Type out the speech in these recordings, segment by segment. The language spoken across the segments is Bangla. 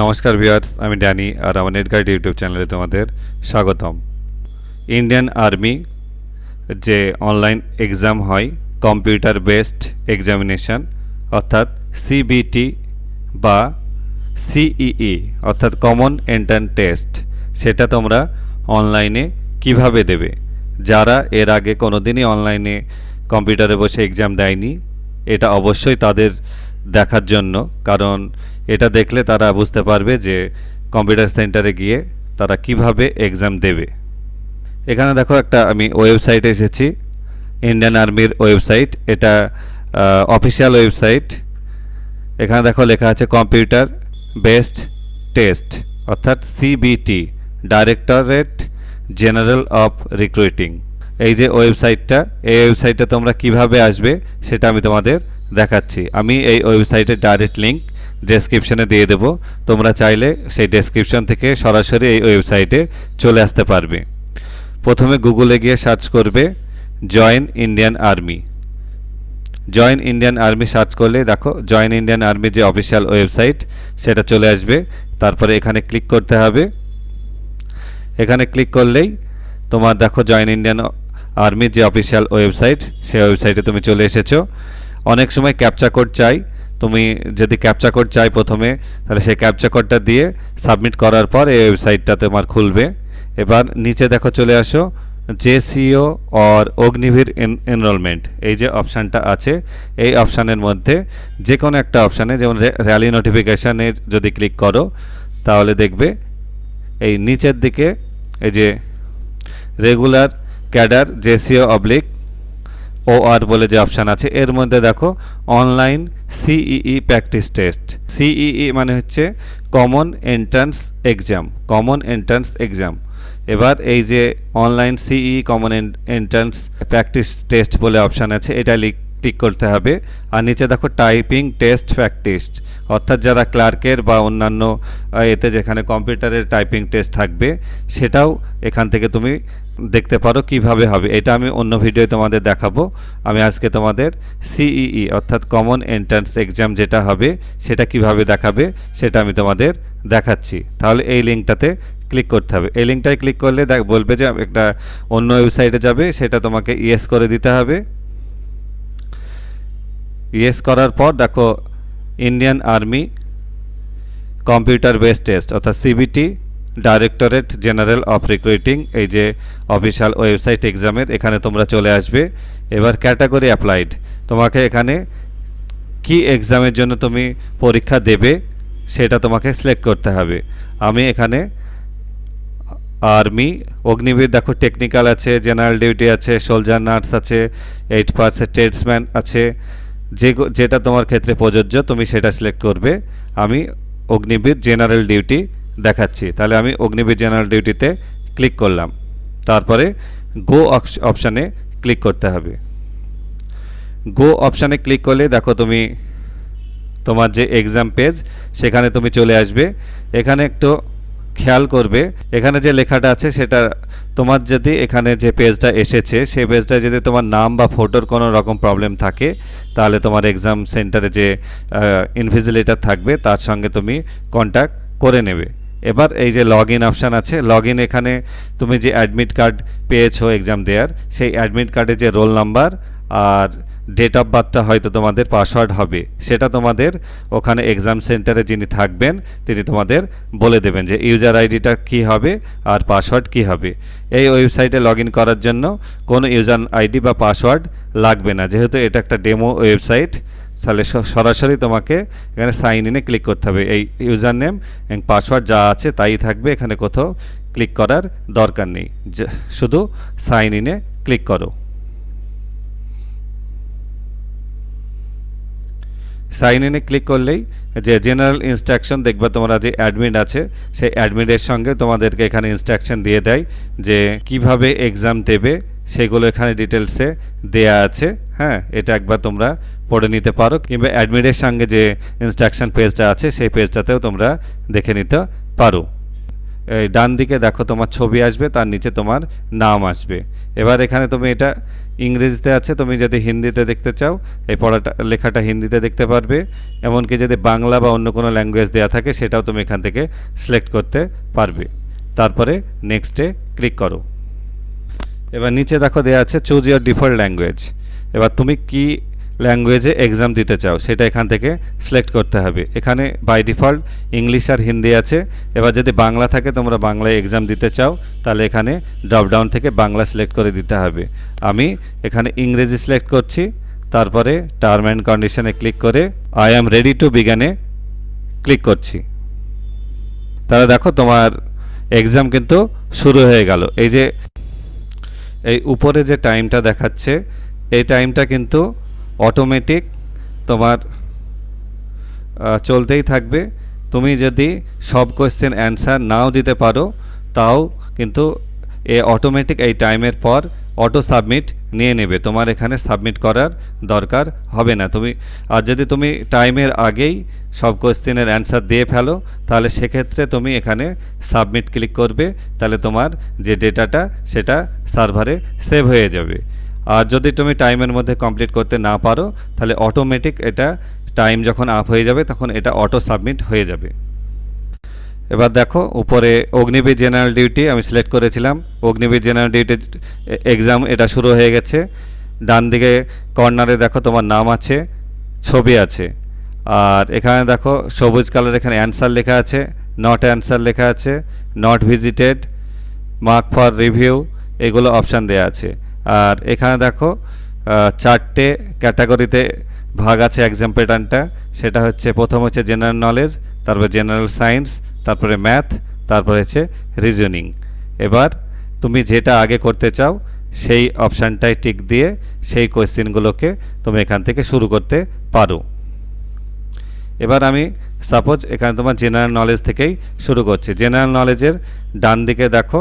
নমস্কার ভিউয়ার্স, আমি ড্যানি আর আমার নেট গাইড ইউটিউব চ্যানেলে তোমাদের স্বাগতম। ইন্ডিয়ান আর্মি যে অনলাইন এক্সাম হয়, কম্পিউটার বেসড এক্সামিনেশন, অর্থাৎ সিবিটি বা সিইই, অর্থাৎ কমন এন্ট্রান্স টেস্ট, সেটা তোমরা অনলাইনে কীভাবে দেবে? যারা এর আগে কোনো দিনই অনলাইনে কম্পিউটারে বসে এক্সাম দেয়নি, এটা অবশ্যই তাদের দেখার জন্য, কারণ এটা দেখলে তারা বুঝতে পারবে যে কম্পিউটার সেন্টারে গিয়ে তারা কীভাবে এক্সাম দেবে। এখানে দেখো একটা আমি ওয়েবসাইটে এসেছি ইন্ডিয়ান আর্মির ওয়েবসাইট। এটা অফিসিয়াল ওয়েবসাইট। এখানে দেখো লেখা আছে কম্পিউটার বেসড টেস্ট, অর্থাৎ CBT directorate general of recruiting এই যে ওয়েবসাইটটা, এই ওয়েবসাইটে তোমরা কীভাবে আসবে সেটা আমি তোমাদের দেখাচ্ছি। আমি এই ওয়েবসাইটের ডাইরেক্ট লিঙ্ক ডেসক্রিপশনে দিয়ে দেবো। তোমরা চাইলে সেই ডেসক্রিপশন থেকে সরাসরি এই ওয়েবসাইটে চলে আসতে পারবে। প্রথমে গুগলে গিয়ে সার্চ করবে join Indian army. Join Indian army search করলে দেখো জয়েন ইন্ডিয়ান আর্মির যে অফিসিয়াল ওয়েবসাইট, সেটা চলে আসবে। তারপরে এখানে ক্লিক করতে হবে। এখানে ক্লিক করলেই তোমার দেখো জয়েন ইন্ডিয়ান আর্মির যে অফিসিয়াল ওয়েবসাইট, সেই ওয়েবসাইটে তুমি চলে এসেছ। অনেক সময় ক্যাপচা কোড চাই। তুমি যদি ক্যাপচা কোড চাই প্রথমে, তাহলে সেই ক্যাপচা কোডটা দিয়ে সাবমিট করার পর এই ওয়েবসাইটটা তোমার খুলবে। এবার নিচে দেখো চলে আসো জেসিও অর অগ্নিবীর এনরোলমেন্ট এই যে অপশানটা আছে, এই অপশানের মধ্যে যে কোনো একটা অপশানে যেমন র্যালি নোটিফিকেশানে যদি ক্লিক করো, তাহলে দেখবে এই নিচের দিকে এই যে regular cadre JCO oblique O R বলে যে অপশান আছে। এর মধ্যে দেখো online CEE practice test CEE মানে হচ্ছে common entrance exam common entrance exam এবার এই যে online CE common entrance practice test বলে অপশান আছে, এটা ক্লিক করতে হবে। আর নিচে দেখো টাইপিং টেস্ট প্র্যাকটিস অর্থাৎ যারা ক্লার্কের বা অন্যান্য এতে যেখানে কম্পিউটারের টাইপিং টেস্ট থাকবে, সেটাও এখান থেকে তুমি দেখতে পারো কীভাবে হবে। এটা আমি অন্য ভিডিওয়ে তোমাদের দেখাবো। আমি আজকে তোমাদের সিইই অর্থাৎ কমন এন্ট্রান্স এক্সাম যেটা হবে, সেটা কীভাবে দেখাবে, সেটা আমি তোমাদের দেখাচ্ছি। তাহলে এই লিঙ্কটাতে ক্লিক করতে হবে। এই লিঙ্কটায় ক্লিক করলে দেখ, বলবে যে একটা অন্য ওয়েবসাইটে যাবে, সেটা তোমাকে ইয়েস করে দিতে হবে। ইয়েস করার পর দেখো Indian army computer base test অর্থাৎ CBT directorate general of recruiting এই যে অফিসিয়াল ওয়েবসাইট এক্সামের এখানে তোমরা চলে আসবে। এবার ক্যাটাগরি অ্যাপ্লাইড তোমাকে এখানে কি এক্সামের জন্য তুমি পরীক্ষা দেবে সেটা তোমাকে সিলেক্ট করতে হবে। আমি এখানে আর্মি অগ্নিবীর দেখো টেকনিক্যাল আছে জেনারেল ডিউটি আছে সোলজার নার্স আছে এইট পার্সেন্ট ট্রেডসম্যান আছে যে যেটা তোমার ক্ষেত্রে প্রযোজ্য, তুমি সেটা সিলেক্ট করবে। আমি অগ্নিবীর জেনারেল ডিউটি দেখাচ্ছি। তাহলে আমি অগ্নিবীর জেনারেল ডিউটিতে ক্লিক করলাম। তারপরে গো অপশানে ক্লিক করতে হবে। গো অপশানে ক্লিক করলে দেখো তুমি তোমার যে এক্সাম পেজ সেখানে তুমি চলে আসবে। এখানে একটু খেয়াল করবে। এখানে যে লেখাটা আছে, সেটা তোমার যদি এখানে যে পেজটা এসেছে, সেই পেজটা যদি তোমার নাম বা ফটোর কোনো রকম প্রবলেম থাকে, তাহলে তোমার এক্সাম সেন্টারে যে ইনভিজিলেটার থাকবে, তার সঙ্গে তুমি কন্ট্যাক্ট করে নেবে। এবার এই যে লগ ইন অপশান আছে লগ ইন এখানে তুমি যে অ্যাডমিট কার্ড পেয়েছ এক্সাম দেওয়ার সেই অ্যাডমিট কার্ডে যে রোল নাম্বার আর ডেট অফ বার্থটা হয়তো তোমাদের পাসওয়ার্ড হবে। সেটা তোমাদের ওখানে এক্সাম সেন্টারে যিনি থাকবেন, তিনি তোমাদের বলে দেবেন যে ইউজার আইডিটা কী হবে আর পাসওয়ার্ড কী হবে। এই ওয়েবসাইটে লগ করার জন্য কোনো ইউজার আইডি বা পাসওয়ার্ড লাগবে না। যেহেতু এটা একটা ডেমো ওয়েবসাইট তাহলে সরাসরি তোমাকে এখানে সাইন ইনে ক্লিক করতে হবে। এই ইউজার নেম এবং পাসওয়ার্ড যা আছে তাই থাকবে, এখানে কোথাও ক্লিক করার দরকার নেই। শুধু সাইন ইনে ক্লিক করো। সাইন ইনে ক্লিক করলেই যে জেনারেল ইনস্ট্রাকশন দেখবে তোমরা যে অ্যাডমিট আছে, সেই অ্যাডমিটের সঙ্গে তোমাদেরকে এখানে ইনস্ট্রাকশন দিয়ে দেয় যে কীভাবে এক্সাম দেবে, সেগুলো এখানে ডিটেলসে দেয়া আছে। হ্যাঁ এটা একবার তোমরা পড়ে নিতে পারো। কিংবা অ্যাডমিটের সঙ্গে যে ইনস্ট্রাকশন পেজটা আছে, সেই পেজটাতেও তোমরা দেখে নিতে পারো। ডান দিকে দেখো তোমার ছবি আসবে, তার নিচে তোমার নাম আসবে। এবার এখানে তুমি এটা ইংরেজিতে আছে, তুমি যদি হিন্দিতে দেখতে চাও, এই পড়াটা, লেখাটা হিন্দিতে দেখতে পারবে। এমনকি যদি বাংলা বা অন্য কোনো ল্যাঙ্গুয়েজ দেওয়া থাকে, সেটাও তুমি এখান থেকে সিলেক্ট করতে পারবে। তারপরে নেক্সটে ক্লিক করো। এবার নিচে দেখো দেওয়া আছে চুজ ইয়ার ডিফল্ট ল্যাঙ্গুয়েজ এবার তুমি কি ল্যাঙ্গুয়েজে এক্সাম দিতে চাও, সেটা এখান থেকে সিলেক্ট করতে হবে। এখানে বাই ডিফল্ট ইংলিশ আর হিন্দি আছে। এবার যদি বাংলা থাকে, তোমরা বাংলায় এক্সাম দিতে চাও, তাহলে এখানে ড্রপডাউন থেকে বাংলা সিলেক্ট করে দিতে হবে। আমি এখানে ইংরেজি সিলেক্ট করছি, তারপরে টার্ম অ্যান্ড কন্ডিশনে ক্লিক করে আই অ্যাম রেডি টু বিগানে ক্লিক করছি। তাহলে দেখো তোমার এক্সাম কিন্তু শুরু হয়ে গেল। এই যে, এই উপরে যে টাইমটা দেখাচ্ছে, এই টাইমটা কিন্তু অটোমেটিক তোমার চলতেই থাকবে। তুমি যদি সব কোয়েশ্চেন অ্যান্সার নাও দিতে পারো, তাও কিন্তু এ অটোমেটিক এই টাইমের পর অটো সাবমিট নিয়ে নেবে। তোমার এখানে সাবমিট করার দরকার হবে না। তুমি, আর যদি তুমি টাইমের আগেই সব কোয়েশ্চেনের অ্যান্সার দিয়ে ফেলো, তাহলে সেক্ষেত্রে তুমি এখানে সাবমিট ক্লিক করবে, তাহলে তোমার যে ডেটাটা সেটা সার্ভারে সেভ হয়ে যাবে। আর যদি তুমি টাইমের মধ্যে কমপ্লিট করতে না পারো, তাহলে অটোমেটিক এটা টাইম যখন আপ হয়ে যাবে, তখন এটা অটো সাবমিট হয়ে যাবে। এবার দেখো, উপরে অগ্নিবীর জেনারেল ডিউটি আমি সিলেক্ট করেছিলাম। অগ্নিবীর জেনারেল ডিউটি এক্সাম এটা শুরু হয়ে গেছে। ডান দিকে কর্নারে দেখো তোমার নাম আছে, ছবি আছে। আর এখানে দেখো সবুজ কালার এখানে অ্যান্সার লেখা আছে নট অ্যান্সার লেখা আছে not visited mark for review এগুলো অপশান দেওয়া আছে। আর এখানে দেখো চারটে ক্যাটাগরিতে ভাগ আছে এক্সাম প্যাটার্নটা সেটা হচ্ছে প্রথম হচ্ছে জেনারেল নলেজ তারপর জেনারেল সায়েন্স তারপরে ম্যাথ তারপরে হচ্ছে রিজনিং এবার তুমি যেটা আগে করতে চাও, সেই অপশানটায় টিক দিয়ে সেই কোয়েশ্চেনগুলোকে তুমি এখান থেকে শুরু করতে পারো। এবার আমি সাপোজ এখানে তোমার জেনারেল নলেজ থেকেই শুরু করছি। জেনারেল নলেজের ডান দিকে দেখো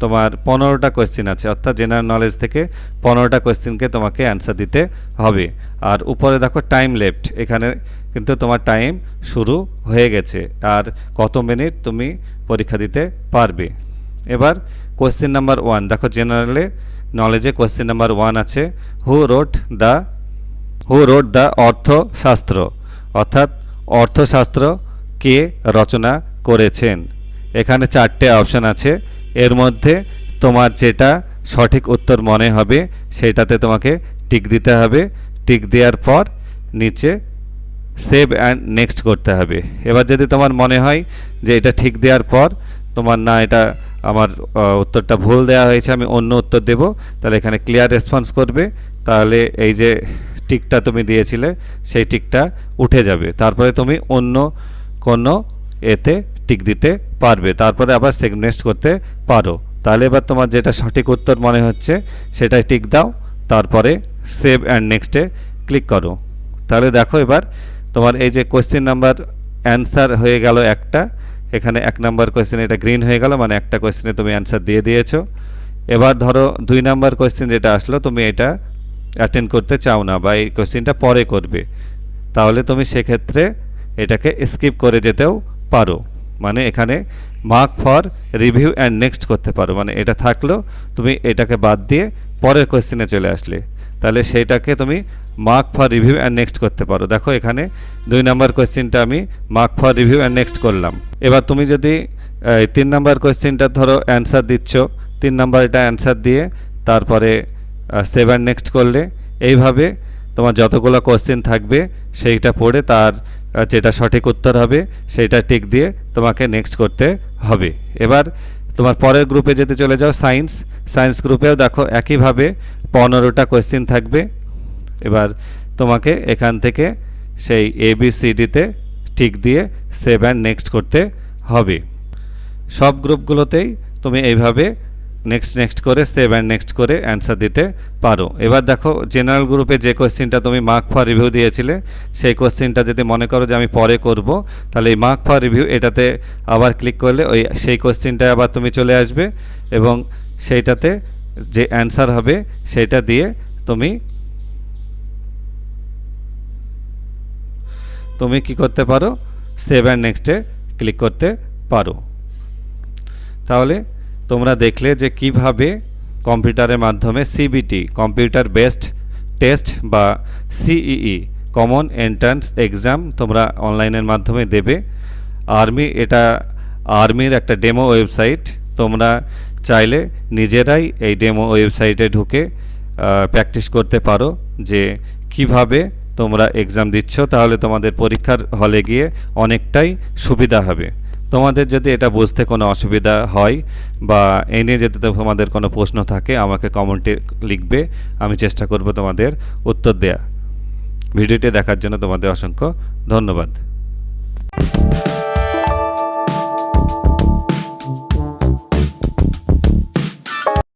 তোমার পনেরোটা কোয়েশ্চেন আছে, অর্থাৎ জেনারেল নলেজ থেকে পনেরোটা কোয়েশ্চেনকে তোমাকে অ্যান্সার দিতে হবে। আর উপরে দেখো টাইম লেফট এখানে কিন্তু তোমার টাইম শুরু হয়ে গেছে। আর কত মিনিট তুমি পরীক্ষা দিতে পারবে? এবার কোয়েশ্চেন নাম্বার ওয়ান দেখো জেনারেলে নলেজে কোয়েশ্চেন নাম্বার ওয়ান আছে who wrote the who wrote the Arthashastra? অর্থাৎ অর্থশাস্ত্র কে রচনা করেছেন? এখানে চারটে অপশান আছে এর মধ্যে তোমার যেটা সঠিক উত্তর মনে হবে, সেটাতে তোমাকে টিক দিতে হবে। টিক দেওয়ার পর নিচে সেভ অ্যান্ড নেক্সট করতে হবে। এবার যদি তোমার মনে হয় যে এটা ঠিক দেওয়ার পর তোমার না, এটা আমার উত্তরটা ভুল দেওয়া হয়েছে, আমি অন্য উত্তর দেব, তাহলে এখানে ক্লিয়ার রেসপন্স করবে। তাহলে এই যে টিকটা তুমি দিয়েছিলে, সেই টিকটা উঠে যাবে। তারপরে তুমি অন্য কোনো এতে টিক দিতে পারবে। তারপরে আবার সেগনেস্ট করতে পারো। তাহলে এবার তোমার যেটা সঠিক উত্তর মনে হচ্ছে, সেটাই টিক দাও। তারপরে সেভ অ্যান্ড নেক্সটে ক্লিক করো। তাহলে দেখো এবার তোমার এই যে কোয়েশ্চেন নাম্বার অ্যান্সার হয়ে গেল একটা। এখানে এক নাম্বার কোয়েশ্চেন এটা গ্রিন হয়ে গেল মানে একটা কোয়েশ্চেনে তুমি অ্যান্সার দিয়ে দিয়েছ। এবার ধরো দুই নাম্বার কোয়েশ্চেন যেটা আসলো, তুমি এটা অ্যাটেন্ড করতে চাও না বা এই কোয়েশ্চেনটা পরে করবে। তাহলে তুমি সেক্ষেত্রে এটাকে স্কিপ করে যেতেও পারো। মানে এখানে mark for review and next করতে পারো। মানে এটা থাকল, তুমি এটাকে বাদ দিয়ে পরের কোয়েশ্চেনে চলে আসলে। তাহলে সেইটাকে তুমি mark for review and next করতে পারো। দেখো এখানে দুই নাম্বার কোয়েশ্চেনটা আমি mark for review and next করলাম। এবার তুমি যদি তিন নাম্বার কোয়েশ্চেনটা ধরো অ্যান্সার দিচ্ছ, তিন নাম্বার এটা অ্যান্সার দিয়ে তারপরে সেভেন নেক্সট করলে, এইভাবে তোমার যতগুলো কোশ্চেন থাকবে সেইটা পড়ে তার যেটা সঠিক উত্তর হবে সেটা টিক দিয়ে তোমাকে নেক্সট করতে হবে। এবার তোমার পরের গ্রুপে যেতে চলে যাও সায়েন্স সায়েন্স গ্রুপেও দেখো একইভাবে পনেরোটা কোয়েশ্চেন থাকবে। এবার তোমাকে এখান থেকে সেই এবিসিডিতে টিক দিয়ে সেভ অ্যান্ড নেক্সট করতে হবে। সব গ্রুপগুলোতেই তুমি এইভাবে নেক্সট নেক্সট করে সেভ অ্যান্ড নেক্সট করে অ্যান্সার দিতে পারো। এবার দেখো জেনারেল গ্রুপে যে কোশ্চেনটা তুমি মার্ক ফর রিভিউ দিয়েছিলে, সেই কোশ্চেনটা যদি মনে করো যে আমি পরে করব, তাহলে এই মার্ক ফর রিভিউ এটাতে আবার ক্লিক করলে ওই সেই কোশ্চেনটায় আবার তুমি চলে আসবে এবং সেইটাতে যে অ্যান্সার হবে, সেটা দিয়ে তুমি তুমি কি করতে পারো? সেভ অ্যান্ড নেক্সটে ক্লিক করতে পারো। তাহলে তোমরা দেখলে যে কীভাবে কম্পিউটারের মাধ্যমে সিবিটি কম্পিউটার বেসড টেস্ট বা সিইই কমন এন্ট্রান্স এক্সাম তোমরা অনলাইনের মাধ্যমে দেবে। আর্মি এটা আর্মির একটা ডেমো ওয়েবসাইট তোমরা চাইলে নিজেরাই এই ডেমো ওয়েবসাইটে ঢুকে প্র্যাকটিস করতে পারো যে কীভাবে তোমরা এক্সাম দিচ্ছ। তাহলে তোমাদের পরীক্ষার হলে গিয়ে অনেকটাই সুবিধা হবে। তোমাদের যদি এটা বুঝতে কোনো অসুবিধা হয় বা এ নিয়ে যদি তোমাদের কোনো প্রশ্ন থাকে, আমাকে কমেন্টে লিখবে, আমি চেষ্টা করব তোমাদের উত্তর দেয়া। ভিডিওটি দেখার জন্য তোমাদের অসংখ্য ধন্যবাদ।